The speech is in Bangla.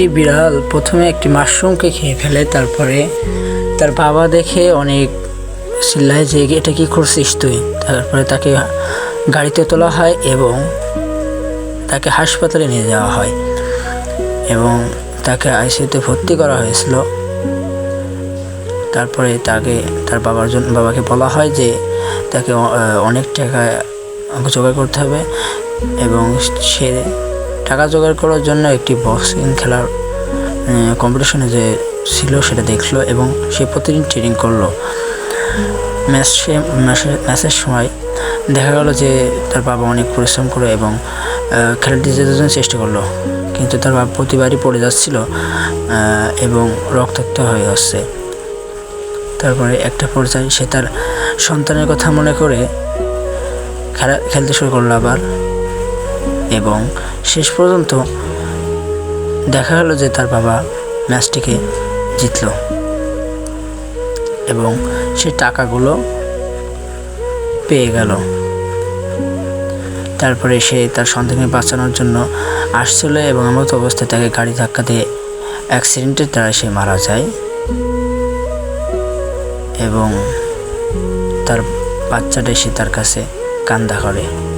একটি বিড়াল প্রথমে একটি মাশরুমকে খেয়ে ফেলে, তারপরে তার বাবা দেখে অনেক চিল্লায় যে এটা কি করছিস তুই? তারপরে তাকে গাড়িতে তোলা হয় এবং তাকে হাসপাতালে নিয়ে যাওয়া হয় এবং তাকে আইসিইউতে ভর্তি করা হয়েছিল। তারপরে তাকে, তার বাবার জন্য বাবাকে বলা হয় যে তাকে অনেক টাকা জোগাড় করতে হবে এবং সে টাকা জোগাড় করার জন্য একটি বক্সিং খেলার কম্পিটিশনে যে ছিল সেটা দেখল এবং সে প্রতিদিন ট্রেনিং করল। ম্যাচ ম্যাচে- ম্যাচের সময় দেখা গেল যে তার বাবা অনেক পরিশ্রম করে এবং খেলাটি জেতার জন্য চেষ্টা করল। কিন্তু তার বাবা প্রতিবারই পড়ে যাচ্ছিল এবং রক্তাক্ত হয়ে আসছে। তারপরে একটা পর্যায়ে সে তার সন্তানের কথা মনে করে খেলা, খেলতে শুরু করল আবার এবং শেষ পর্যন্ত দেখা গেল যে তার বাবা ম্যাচটিকে জিতলো। এবং সে টাকাগুলো পেয়ে গেল। তারপরে সে তার সন্তানকে বাঁচানোর জন্য আসছিল এবং এমত অবস্থায় তাকে গাড়ি ধাক্কা দিয়ে অ্যাক্সিডেন্টের দ্বারা সে মারা যায়। এবং তার বাচ্চাটা এসে তার কাছে কান্দা করে।